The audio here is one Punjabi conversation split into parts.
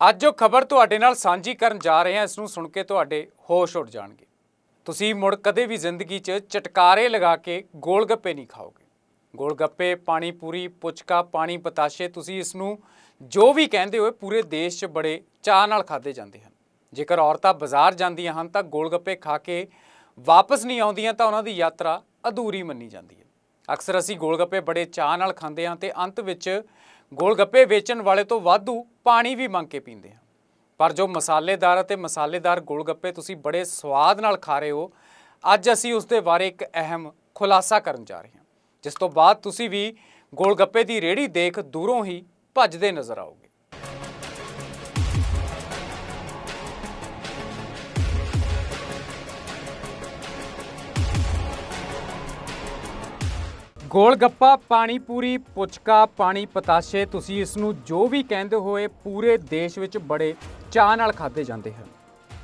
ਅੱਜ ਜੋ ਖਬਰ ਤੁਹਾਡੇ ਨਾਲ ਸਾਂਝੀ ਕਰਨ ਜਾ ਰਹੇ ਹਾਂ, ਇਸ ਨੂੰ ਸੁਣ ਕੇ ਤੁਹਾਡੇ ਹੋਸ਼ ਉੱਡ ਜਾਣਗੇ। ਤੁਸੀਂ ਮੁੜ ਕਦੇ ਵੀ ਜ਼ਿੰਦਗੀ 'ਚ ਚਟਕਾਰੇ ਲਗਾ ਕੇ ਗੋਲ ਗੱਪੇ ਨਹੀਂ ਖਾਓਗੇ। ਗੋਲ ਗੱਪੇ, ਪਾਣੀ ਪੂਰੀ, ਪੁਚਕਾ, ਪਾਣੀ ਪਤਾਸ਼ੇ, ਤੁਸੀਂ ਇਸ ਨੂੰ ਜੋ ਵੀ ਕਹਿੰਦੇ ਹੋ ਪੂਰੇ ਦੇਸ਼ 'ਚ ਬੜੇ ਚਾਅ ਨਾਲ ਖਾਦੇ ਜਾਂਦੇ ਹਨ। ਜੇਕਰ ਔਰਤਾਂ ਬਾਜ਼ਾਰ ਜਾਂਦੀਆਂ ਹਨ, ਤਾਂ ਗੋਲ ਗੱਪੇ ਖਾ ਕੇ ਵਾਪਸ ਨਹੀਂ ਆਉਂਦੀਆਂ, ਤਾਂ ਉਹਨਾਂ ਦੀ ਯਾਤਰਾ ਅਧੂਰੀ ਮੰਨੀ ਜਾਂਦੀ ਹੈ। ਅਕਸਰ ਅਸੀਂ ਗੋਲ ਗੱਪੇ ਬੜੇ ਚਾਅ ਨਾਲ ਖਾਂਦੇ ਹਾਂ ਤੇ ਅੰਤ ਵਿੱਚ ਗੋਲ ਗੱਪੇ ਵੇਚਣ ਵਾਲੇ ਤੋਂ ਵਾਧੂ ਪਾਣੀ ਵੀ ਮੰਗ ਕੇ ਪੀਂਦੇ ਹਾਂ ਪਰ ਜੋ ਮਸਾਲੇਦਾਰ ਅਤੇ ਮਸਾਲੇਦਾਰ ਗੋਲ ਗੱਪੇ ਤੁਸੀਂ ਬੜੇ ਸਵਾਦ ਨਾਲ ਖਾ ਰਹੇ ਹੋ, ਅੱਜ ਅਸੀਂ ਉਸ ਦੇ ਬਾਰੇ ਇੱਕ ਅਹਿਮ ਖੁਲਾਸਾ ਕਰਨ ਜਾ ਰਹੇ ਹਾਂ। ਜਿਸ ਤੋਂ ਬਾਅਦ ਤੁਸੀਂ ਵੀ ਗੋਲ ਗੱਪੇ ਦੀ ਰੇੜੀ ਦੇਖ ਦੂਰੋਂ ਹੀ ਭੱਜਦੇ ਨਜ਼ਰ ਆਓਗੇ। ਗੋਲ ਗੱਪਾ, ਪਾਣੀ ਪੂਰੀ, ਪੁਚਕਾ, ਪਾਣੀ ਪਤਾਸ਼ੇ, ਤੁਸੀਂ ਇਸ ਨੂੰ ਜੋ ਵੀ ਕਹਿੰਦੇ ਹੋਏ ਪੂਰੇ ਦੇਸ਼ ਵਿੱਚ ਬੜੇ ਚਾਅ ਨਾਲ ਖਾਦੇ ਜਾਂਦੇ ਹਨ।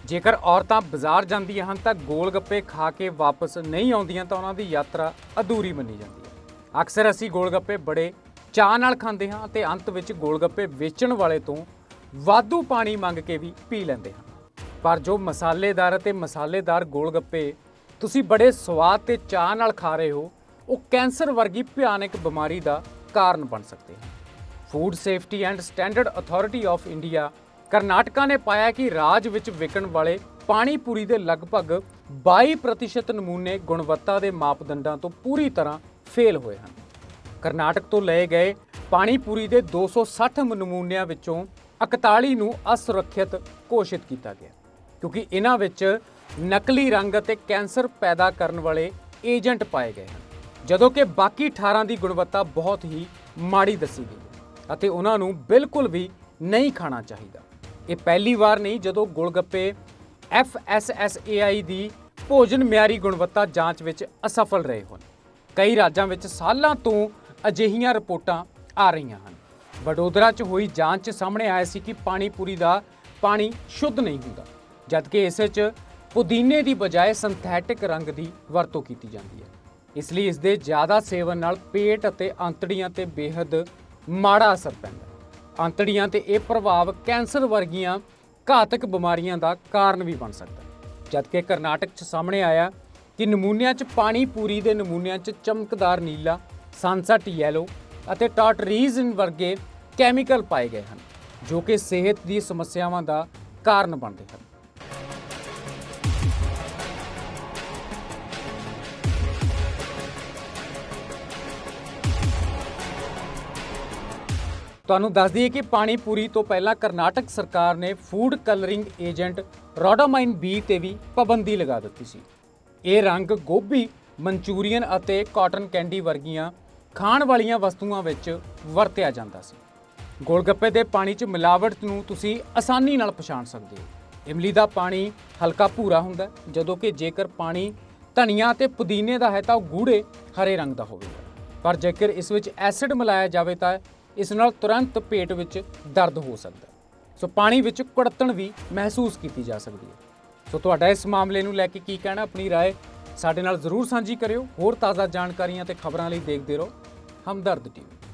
ਜੇਕਰ ਔਰਤਾਂ ਬਾਜ਼ਾਰ ਜਾਂਦੀਆਂ ਹਨ ਤਾਂ ਗੋਲ ਗੱਪੇ ਖਾ ਕੇ ਵਾਪਸ ਨਹੀਂ ਆਉਂਦੀਆਂ ਤਾਂ ਉਹਨਾਂ ਦੀ ਯਾਤਰਾ ਅਧੂਰੀ ਮੰਨੀ ਜਾਂਦੀ ਹੈ। ਅਕਸਰ ਅਸੀਂ ਗੋਲ ਗੱਪੇ ਬੜੇ ਚਾਅ ਨਾਲ ਖਾਂਦੇ ਹਾਂ ਤੇ ਅੰਤ ਵਿੱਚ ਗੋਲ ਗੱਪੇ ਵੇਚਣ ਵਾਲੇ ਤੋਂ ਵਾਧੂ ਪਾਣੀ ਮੰਗ ਕੇ ਵੀ ਪੀ ਲੈਂਦੇ ਹਾਂ। ਪਰ ਜੋ ਮਸਾਲੇਦਾਰ ਅਤੇ ਮਸਾਲੇਦਾਰ ਗੋਲ ਗੱਪੇ ਤੁਸੀਂ ਬੜੇ ਸਵਾਦ ਤੇ ਚਾਅ ਨਾਲ ਖਾ ਰਹੇ ਹੋ ਉਹ ਕੈਂਸਰ ਵਰਗੀ ਭਿਆਨਕ ਬਿਮਾਰੀ ਦਾ ਕਾਰਨ ਬਣ ਸਕਦੇ ਹਨ। Food safety and standard authority of India Karnataka ਨੇ ਪਾਇਆ ਕਿ ਰਾਜ ਵਿੱਚ ਵਿਕਣ ਵਾਲੇ ਪਾਣੀ ਪੂਰੀ ਦੇ ਲਗਭਗ 22% ਨਮੂਨੇ ਗੁਣਵੱਤਾ ਦੇ ਮਾਪਦੰਡਾਂ ਤੋਂ ਪੂਰੀ ਤਰ੍ਹਾਂ ਫੇਲ ਹੋਏ ਹਨ। ਕਰਨਾਟਕ ਤੋਂ ਲਏ ਗਏ ਪਾਣੀ ਪੂਰੀ ਦੇ 260 ਨਮੂਨਿਆਂ ਵਿੱਚੋਂ 41 ਨੂੰ ਅਸੁਰੱਖਿਅਤ ਘੋਸ਼ਿਤ ਕੀਤਾ ਗਿਆ, ਕਿਉਂਕਿ ਇਹਨਾਂ ਵਿੱਚ ਨਕਲੀ ਰੰਗ ਅਤੇ ਕੈਂਸਰ ਪੈਦਾ ਕਰਨ ਵਾਲੇ ਏਜੰਟ ਪਾਏ ਗਏ ਹਨ। ਜਦੋਂ ਕਿ ਬਾਕੀ 18 ਦੀ ਗੁਣਵੱਤਾ ਬਹੁਤ ਹੀ ਮਾੜੀ ਦੱਸੀ ਗਈ ਅਤੇ ਉਹਨਾਂ ਨੂੰ ਬਿਲਕੁਲ ਵੀ ਨਹੀਂ ਖਾਣਾ ਚਾਹੀਦਾ। ਇਹ ਪਹਿਲੀ ਵਾਰ ਨਹੀਂ, ਜਦੋਂ ਗੋਲਗੱਪੇ FSSAI ਦੀ ਭੋਜਨ ਮਿਆਰੀ ਗੁਣਵੱਤਾ ਜਾਂਚ ਵਿੱਚ ਅਸਫਲ ਰਹੇ ਹਨ ਕਈ ਰਾਜਾਂ ਵਿੱਚ ਸਾਲਾਂ ਤੋਂ ਅਜਿਹੀਆਂ ਰਿਪੋਰਟਾਂ ਆ ਰਹੀਆਂ ਹਨ। ਵਡੋਦਰਾ 'ਚ ਹੋਈ ਜਾਂਚ 'ਚ ਸਾਹਮਣੇ ਆਇਆ ਸੀ ਕਿ ਪਾਣੀ ਪੂਰੀ ਦਾ ਪਾਣੀ ਸ਼ੁੱਧ ਨਹੀਂ ਹੁੰਦਾ, ਜਦਕਿ ਇਸ 'ਚ ਪੁਦੀਨੇ ਦੀ ਬਜਾਏ ਸਿੰਥੈਟਿਕ ਰੰਗ ਦੀ ਵਰਤੋਂ ਕੀਤੀ ਜਾਂਦੀ ਹੈ। ਇਸ ਲਈ ਇਸ ਦੇ ਜ਼ਿਆਦਾ ਸੇਵਨ ਨਾਲ ਪੇਟ ਅਤੇ ਅੰਤੜੀਆਂ ਤੇ ਬੇਹੱਦ ਮਾੜਾ ਅਸਰ ਪੈਂਦਾ ਹੈ। ਅੰਤੜੀਆਂ ਤੇ ਇਹ ਪ੍ਰਭਾਵ ਕੈਂਸਰ ਵਰਗੀਆਂ ਘਾਤਕ ਬਿਮਾਰੀਆਂ ਦਾ ਕਾਰਨ ਵੀ ਬਣ ਸਕਦਾ ਹੈ। ਜਦਕਿ ਕਰਨਾਟਕ 'ਚ ਸਾਹਮਣੇ ਆਇਆ ਕਿ ਨਮੂਨਿਆਂ 'ਚ ਪਾਣੀ ਪੂਰੀ ਦੇ ਨਮੂਨਿਆਂ 'ਚ ਚਮਕਦਾਰ ਨੀਲਾ, ਸਨਸਟ ਯੈਲੋ ਅਤੇ ਟਾਟਰੀਜ਼ਨ ਵਰਗੇ ਕੈਮੀਕਲ ਪਾਏ ਗਏ ਹਨ, ਜੋ ਕਿ ਸਿਹਤ ਦੀ ਸਮੱਸਿਆਵਾਂ ਦਾ ਕਾਰਨ ਬਣਦੇ ਹਨ। ਤੁਹਾਨੂੰ ਦੱਸ ਦਈਏ ਕਿ ਪਾਣੀ ਪੂਰੀ ਤੋਂ ਪਹਿਲਾਂ ਕਰਨਾਟਕ ਸਰਕਾਰ ਨੇ food colouring agent rhodamine B ਤੇ ਵੀ ਪਾਬੰਦੀ ਲਗਾ ਦਿੱਤੀ ਸੀ। ਇਹ ਰੰਗ ਗੋਭੀ, ਮਨਚੂਰੀਅਨ ਅਤੇ ਕਾਟਨ ਕੈਂਡੀ ਵਰਗੀਆਂ ਖਾਣ ਵਾਲੀਆਂ ਵਸਤੂਆਂ ਵਿੱਚ ਵਰਤਿਆ ਜਾਂਦਾ ਸੀ। ਗੋਲਗੱਪੇ ਦੇ ਪਾਣੀ 'ਚ ਮਿਲਾਵਟ ਨੂੰ ਤੁਸੀਂ ਆਸਾਨੀ ਨਾਲ ਪਛਾਣ ਸਕਦੇ ਹੋ। ਇਮਲੀ ਦਾ ਪਾਣੀ ਹਲਕਾ ਭੂਰਾ ਹੁੰਦਾ ਜਦੋਂ ਕਿ ਜੇਕਰ ਪਾਣੀ ਧਨੀਆ ਤੇ ਪੁਦੀਨੇ ਦਾ ਹੈ ਤਾਂ ਉਹ ਗੂੜੇ ਹਰੇ ਰੰਗ ਦਾ ਹੋਵੇਗਾ। ਪਰ ਜੇਕਰ ਇਸ ਵਿੱਚ ਐਸਿਡ ਮਿਲਾਇਆ ਜਾਵੇ ਤਾਂ ਇਸ ਨਾਲ ਤੁਰੰਤ ਪੇਟ ਵਿੱਚ ਦਰਦ ਹੋ ਸਕਦਾ ਹੈ ਸੋ ਪਾਣੀ ਵਿੱਚ ਕੁੜਤਣ ਵੀ ਮਹਿਸੂਸ ਕੀਤੀ ਜਾ ਸਕਦੀ ਹੈ ਸੋ ਤੁਹਾਡਾ ਇਸ ਮਾਮਲੇ ਨੂੰ ਲੈ ਕੇ ਕੀ ਕਹਿਣਾ ਆਪਣੀ رائے ਸਾਡੇ ਨਾਲ ਜ਼ਰੂਰ ਸਾਂਝੀ ਕਰਿਓ ਹੋਰ ਤਾਜ਼ਾ ਜਾਣਕਾਰੀਆਂ ਤੇ ਖਬਰਾਂ ਲਈ ਦੇਖਦੇ ਰਹੋ ਹਮਦਰਦ ਟੀਵੀ